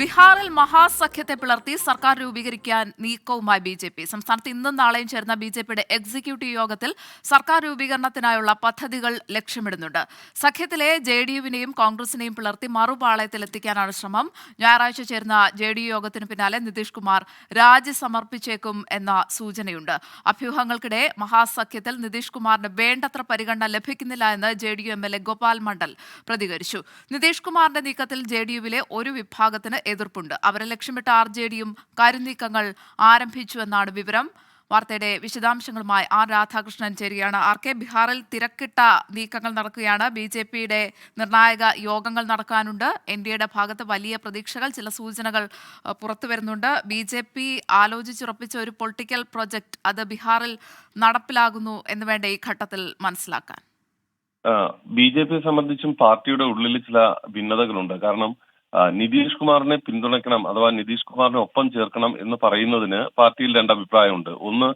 ബീഹാറിൽ മഹാസഖ്യത്തെ പിളർത്തി സർക്കാർ രൂപീകരിക്കാൻ നീക്കവുമായി ബി ജെ പി. സംസ്ഥാനത്ത് ഇന്നും നാളെയും ചേർന്ന ബി ജെ പിയുടെ എക്സിക്യൂട്ടീവ് യോഗത്തിൽ സർക്കാർ രൂപീകരണത്തിനായുള്ള പദ്ധതികൾ ലക്ഷ്യമിടുന്നുണ്ട്. സഖ്യത്തിലെ ജെ ഡി യുവിനെയും കോൺഗ്രസിനെയും പിളർത്തി മറുപാളയത്തിലെത്തിക്കാനാണ് ശ്രമം. ഞായറാഴ്ച ചേർന്ന ജെ ഡി യു യോഗത്തിന് പിന്നാലെ നിതീഷ് കുമാർ രാജി സമർപ്പിച്ചേക്കും എന്ന സൂചനയുണ്ട്. അഭ്യൂഹങ്ങൾക്കിടെ മഹാസഖ്യത്തിൽ നിതീഷ് കുമാറിന് വേണ്ടത്ര പരിഗണന ലഭിക്കുന്നില്ല എന്ന് J D U M L A Gopal Mandal പ്രതികരിച്ചു. നിതീഷ് കുമാറിന്റെ നീക്കത്തിൽ ജെ ഡി യുവിലെ ഒരു വിഭാഗത്തിന് എതിർപ്പുണ്ട്. അവരെ ലക്ഷ്യമിട്ട് ആർ ജെ ഡിയും കരുനീക്കങ്ങൾ ആരംഭിച്ചുവെന്നാണ് വിവരം. വാർത്തയുടെ വിശദാംശങ്ങളുമായി ആർ രാധാകൃഷ്ണൻ ചേരുകയാണ്. ആർ കെ ബീഹാറിൽ തിരക്കിട്ട നീക്കങ്ങൾ നടക്കുകയാണ്. ബി ജെ പിയുടെ നിർണായക യോഗങ്ങൾ നടക്കാനുണ്ട്. എൻ ഡി എയുടെ ഭാഗത്ത് വലിയ പ്രതീക്ഷകൾ ചില സൂചനകൾ പുറത്തു വരുന്നുണ്ട്. ബി ജെ പി ആലോചിച്ചുറപ്പിച്ച ഒരു പൊളിറ്റിക്കൽ പ്രൊജക്ട് അത് ബീഹാറിൽ നടപ്പിലാകുന്നു എന്ന് വേണ്ട ഈ ഘട്ടത്തിൽ മനസ്സിലാക്കാൻ. ബി ജെ പിയെ സംബന്ധിച്ചും പാർട്ടിയുടെ ഉള്ളിൽ ചില ഭിന്നതകളുണ്ട്. കാരണം നിതീഷ് കുമാറിനെ പിന്തുണയ്ക്കണം അഥവാ നിതീഷ് കുമാറിനെ ഒപ്പം ചേർക്കണം എന്ന് പറയുന്നതിന് പാർട്ടിയിൽ രണ്ട് അഭിപ്രായമുണ്ട്. ഒന്ന്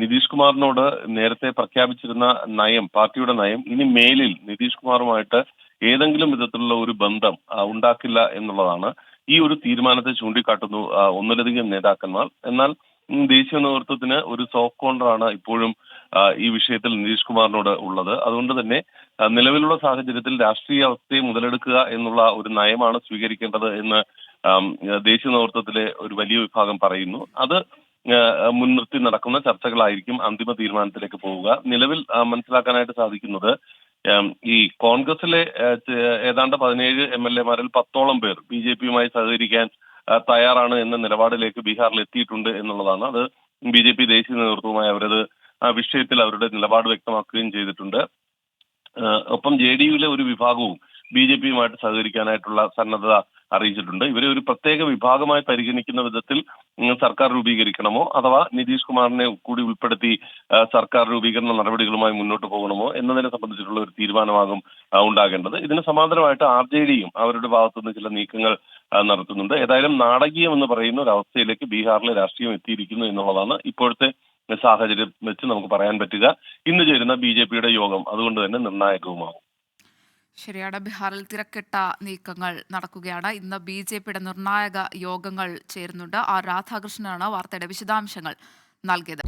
നിതീഷ് കുമാറിനോട് നേരത്തെ പ്രഖ്യാപിച്ചിരുന്ന നയം പാർട്ടിയുടെ നയം ഇനി മേലിൽ നിതീഷ് കുമാറുമായിട്ട് ഏതെങ്കിലും വിധത്തിലുള്ള ഒരു ബന്ധം ഉണ്ടാക്കില്ല എന്നുള്ളതാണ് ഈ ഒരു തീരുമാനത്തെ ചൂണ്ടിക്കാട്ടുന്നു ഒന്നിലധികം നേതാക്കന്മാർ. എന്നാൽ ദേശീയ നേതൃത്വത്തിന് ഒരു സോഫ്റ്റ് കോർണറാണ് ഇപ്പോഴും ഈ വിഷയത്തിൽ നിതീഷ് കുമാറിനോട് ഉള്ളത്. അതുകൊണ്ട് തന്നെ നിലവിലുള്ള സാഹചര്യത്തിൽ രാഷ്ട്രീയ അവസ്ഥയെ മുതലെടുക്കുക എന്നുള്ള ഒരു നയമാണ് സ്വീകരിക്കേണ്ടത് എന്ന് ദേശീയ നേതൃത്വത്തിലെ ഒരു വലിയ വിഭാഗം പറയുന്നു. അത് മുൻനിർത്തി നടക്കുന്ന ചർച്ചകളായിരിക്കും അന്തിമ തീരുമാനത്തിലേക്ക് പോവുക. നിലവിൽ മനസ്സിലാക്കാനായിട്ട് സാധിക്കുന്നത് ഈ കോൺഗ്രസിലെ ഏതാണ്ട് പതിനേഴ് എം എൽ എമാരിൽ പത്തോളം പേർ ബി ജെ പിയുമായി സഹകരിക്കാൻ തയ്യാറാണ് എന്ന നിലപാടിലേക്ക് ബീഹാറിൽ എത്തിയിട്ടുണ്ട് എന്നുള്ളതാണ്. അത് ബി ജെ പി ദേശീയ നേതൃത്വവുമായി അവരത് വിഷയത്തിൽ അവരുടെ നിലപാട് വ്യക്തമാക്കുകയും ചെയ്തിട്ടുണ്ട്. ഒപ്പം ജെ ഡി യുവിലെ ഒരു വിഭാഗവും ബി ജെ പിയുമായിട്ട് സഹകരിക്കാനായിട്ടുള്ള സന്നദ്ധത അറിയിച്ചിട്ടുണ്ട്. ഇവരെ ഒരു പ്രത്യേക വിഭാഗമായി പരിഗണിക്കുന്ന വിധത്തിൽ സർക്കാർ രൂപീകരിക്കണമോ അഥവാ നിതീഷ് കുമാറിനെ കൂടി ഉൾപ്പെടുത്തി സർക്കാർ രൂപീകരണ നടപടികളുമായി മുന്നോട്ട് പോകണമോ എന്നതിനെ സംബന്ധിച്ചിട്ടുള്ള ഒരു തീരുമാനമാകും ഉണ്ടാകേണ്ടത്. ഇതിന് സമാന്തരമായിട്ട് ആർ ജെ ഡിയും അവരുടെ ഭാഗത്തുനിന്ന് ചില നീക്കങ്ങൾ നടത്തുന്നുണ്ട്. ഏതായാലും നാടകീയം എന്ന് പറയുന്ന ഒരു അവസ്ഥയിലേക്ക് ബീഹാറിലെ രാഷ്ട്രീയം എത്തിയിരിക്കുന്നു എന്നുള്ളതാണ് ഇപ്പോഴത്തെ സാഹചര്യം വെച്ച് നമുക്ക് പറയാൻ പറ്റുക. ഇന്ന് ചേരുന്ന ബി ജെ പിയുടെ യോഗം അതുകൊണ്ട് തന്നെ നിർണായകവുമാകും. ശരിയാണ്. ബീഹാറിൽ തിരക്കിട്ട നീക്കങ്ങൾ നടക്കുകയാണ്. ഇന്ന് ബി ജെ പിയുടെ നിർണായക യോഗങ്ങൾ ചേരുന്നുണ്ട്. ആർ രാധാകൃഷ്ണനാണ് വാർത്തയുടെ വിശദാംശങ്ങൾ നൽകിയത്.